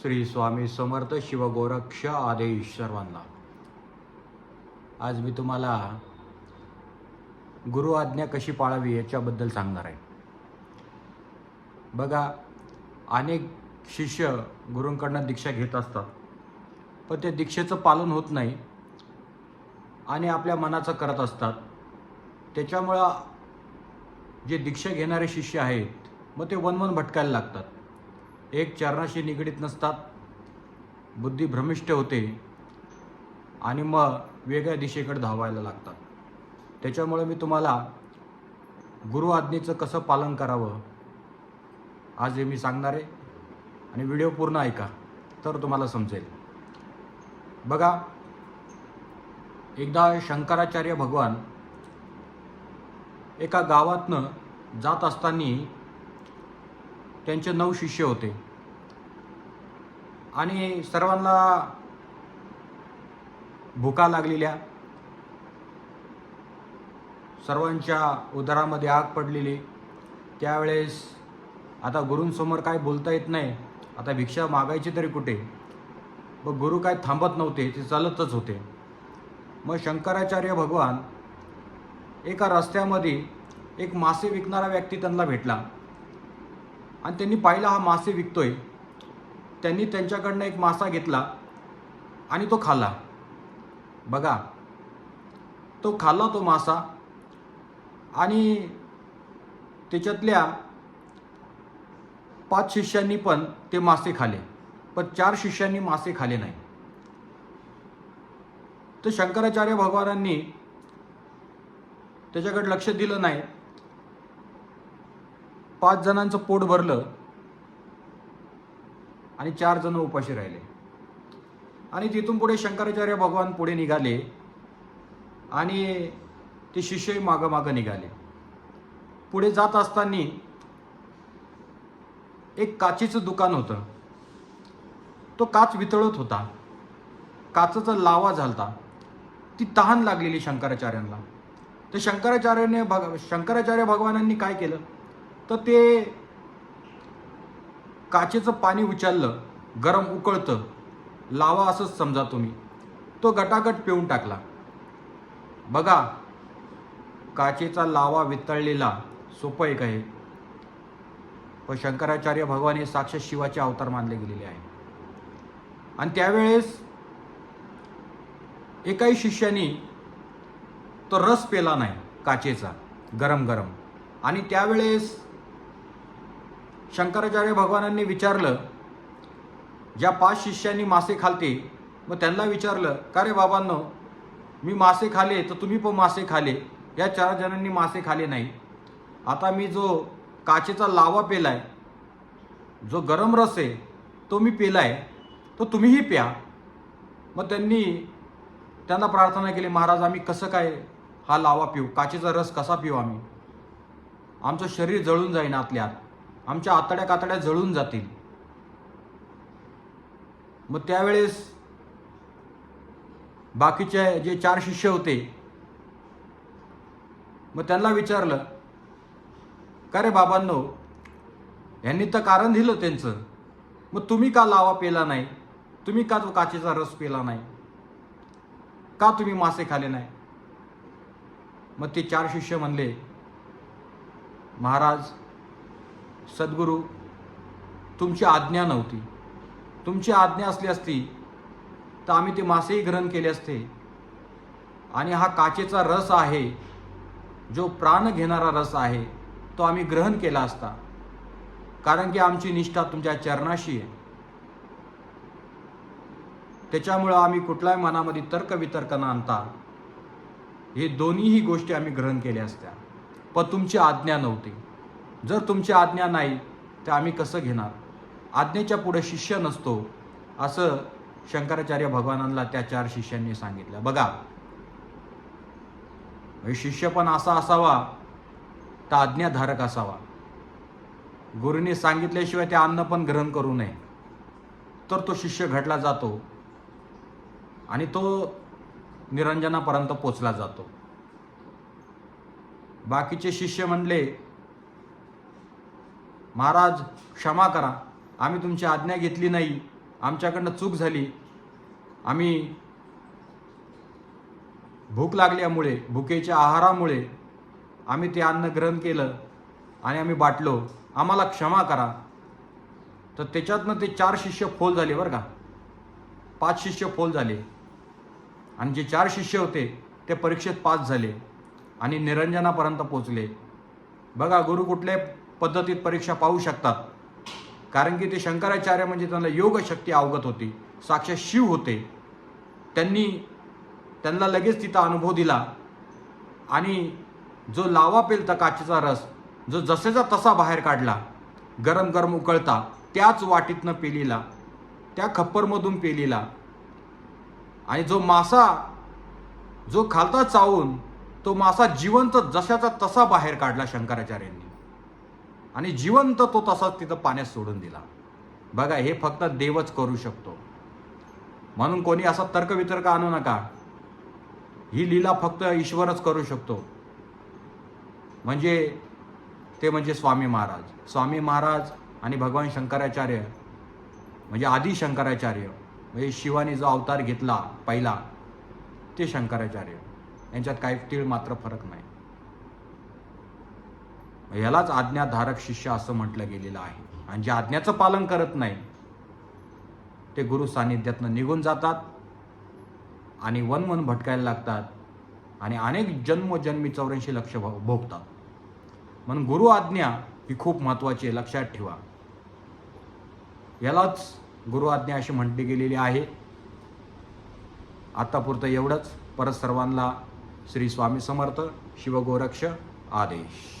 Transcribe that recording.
श्री स्वामी समर्थ शिवगोरक्ष आदेश सर्वांना. आज मी तुम्हाला गुरु आज्ञा कशी पाळावी याच्याबद्दल सांगणार आहे. बघा अनेक शिष्य गुरूंकडनं दीक्षा घेत असतात पण ते दीक्षेचं पालन होत नाही आणि आपल्या मनाचं करत असतात. त्याच्यामुळं जे दीक्षा घेणारे शिष्य आहेत मग ते वनवन भटकायला लागतात. एक चरणाशी निगडीत नसतात. बुद्धी भ्रमिष्ट होते आणि मग वेगळ्या दिशेकडे धावायला लागतात. त्याच्यामुळे मी तुम्हाला गुरु आज्ञेचं कसं पालन करावं आज हे मी सांगणार आहे. आणि व्हिडिओ पूर्ण ऐका तर तुम्हाला समजेल. बघा एकदा शंकराचार्य भगवान एका गावातनं जात असताना त्यांचे नऊ शिष्य होते. आणि सर्वांना भुका लागलेल्या सर्वांच्या उदरामध्ये आग पडलेली. त्यावेळेस आता गुरूंसमोर काय बोलता येत नाही आता भिक्षा मागायची तरी कुठे? मग गुरु काय थांबत नव्हते ते चालतच होते. मग शंकराचार्य भगवान एका रस्त्यामध्ये एक मासे विकणारा व्यक्ती त्यांना भेटला. आणि त्यांनी पाहिला हा मासे विकतोय. त्यांनी त्यांच्याकडनं एक मासा घेतला आणि तो खाल्ला. बघा तो खाल्ला तो मासा आणि त्याच्यातल्या पाच शिष्यांनी पण ते मासे खाले. पण चार शिष्यांनी मासे खाले नाही. तर शंकराचार्य भगवानांनी त्याच्याकडे लक्ष दिलं नाही. पाच जणांचं पोट भरलं आणि चार जण उपाशी राहिले. आणि तिथून पुढे शंकराचार्य भगवान पुढे निघाले आणि ते शिष्यही मागं मागं निघाले. पुढे जात असताना एक काचेचं दुकान होतं. तो काच वितळत होता. काचेचा लावा झालता. ती तहान लागलेली शंकराचार्यांना. तर शंकराचार्याने भग शंकराचार्य भगवानांनी काय केलं? तर ते काचेचं पाणी उचललं गरम उकळतं लावा असंच समजा तुम्ही. तो गटागट पिऊन टाकला. बघा काचेचा लावा वितळलेला सोपं एक आहे. व शंकराचार्य भगवान हे साक्षात शिवाचे अवतार मानले गेलेले आहे. आणि त्यावेळेस एकाही शिष्यानी तो रस पेला नाही काचेचा गरम गरम आणि त्यावेळेस शंकराचार्य भगवानांनी विचारलं ज्या पाच शिष्यांनी मासे खालते मग त्यांना विचारलं का रे बाबांनो मी मासे खाले तर तुम्ही पण मासे खाले. या चार जणांनी मासे खाले नाही. आता मी जो काचेचा लावा पेलाय जो गरम रस आहे तो मी पेलाय तो तुम्हीही प्या. मग त्यांनी त्यांना प्रार्थना केली महाराज आम्ही कसं काय हा लावा पिऊ? काचेचा रस कसा पिऊ आम्ही? आमचं शरीर जळून जाईन आतल्या आत आमच्या आतड्या कातड्या जळून जातील. मग त्यावेळेस बाकीचे जे चार शिष्य होते मग त्यांना विचारलं का रे बाबांनो यांनी तर कारण दिलं त्यांचं. मग तुम्ही का लावा पेला नाही? तुम्ही का तो काचेचा रस पेला नाही? का तुम्ही मासे खाले नाही? मग ते चार शिष्य म्हणले महाराज सद्गुरू तुमची आज्ञा नव्हती. तुमची आज्ञा असली असती तर आम्ही ते मासेही ग्रहण केले असते. आणि हा काचेचा रस आहे जो प्राण घेणारा रस आहे तो आम्ही ग्रहण केला असता. कारण की आमची निष्ठा तुमच्या चरणाशी आहे. त्याच्यामुळं आम्ही कुठल्याही मनामध्ये तर्कवितर्क न आणता हे दोन्हीही गोष्टी आम्ही ग्रहण केल्या असत्या. पण तुमची आज्ञा नव्हती. जर तुमची आज्ञा नाही तर आम्ही कसं घेणार? आज्ञेच्या पुढे शिष्य नसतो असं शंकराचार्य भगवानांना त्या चार शिष्यांनी सांगितलं. बघा शिष्य पण असा असावा तर आज्ञाधारक असावा. गुरुने सांगितल्याशिवाय ते अन्न पण ग्रहण करू नये. तर तो शिष्य घडला जातो आणि तो निरंजनापर्यंत पोचला जातो. बाकीचे शिष्य म्हणले महाराज क्षमा करा. आम्ही तुमची आज्ञा घेतली नाही. आमच्याकडनं चूक झाली. आम्ही भूक लागल्यामुळे भुकेच्या आहारामुळे आम्ही ते अन्न ग्रहण केलं आणि आम्ही बाटलो. आम्हाला क्षमा करा. तर त्याच्यातनं ते चार शिष्य फोल झाले बरं का. पाच शिष्य फोल झाले. आणि जे चार शिष्य होते ते परीक्षेत पास झाले आणि निरंजनापर्यंत पोचले बघा गुरु कुठल्या पद्धतीत परीक्षा पाहू शकतात. कारण की ते शंकराचार्य म्हणजे त्यांना योगशक्ती अवगत होती. साक्षात शिव होते. त्यांनी त्यांना लगेच तिथं अनुभव दिला. आणि जो लावा पेलता काचेचा रस जो जसेचा तसा बाहेर काढला गरम गरम उकळता त्याच वाटीतनं पेलीला त्या खप्परमधून पेलीला. आणि जो मासा जो खालता चावून तो मासा जिवंत जशाचा तसा बाहेर काढला शंकराचार्यांनी. आणि जिवंत तो तसाच तिथं पाण्यात सोडून दिला. बघा हे फक्त देवच करू शकतो. म्हणून कोणी असा तर्कवितर्क आणू नका. ही लीला फक्त ईश्वरच करू शकतो. म्हणजे ते म्हणजे स्वामी महाराज. स्वामी महाराज आणि भगवान शंकराचार्य म्हणजे आदी शंकराचार्य म्हणजे शिवाने जो अवतार घेतला पहिला ते शंकराचार्य. यांच्यात काही तीळ मात्र फरक नाही. यालाच आज्ञाधारक शिष्य असं म्हटलं गेलेलं आहे. आणि जे आज्ञाचं पालन करत नाही ते गुरु सान्निध्यातनं निघून जातात आणि वन वन भटकायला लागतात आणि अनेक जन्मजन्मी चौऱ्याऐंशी लक्ष भोगतात. म्हणून गुरु आज्ञा ही खूप महत्त्वाची आहे लक्षात ठेवा. यालाच गुरु आज्ञा अशी म्हटली गेलेली आहे. आत्तापुरतं एवढंच. परत सर्वांना श्री स्वामी समर्थ शिवगोरक्ष आदेश.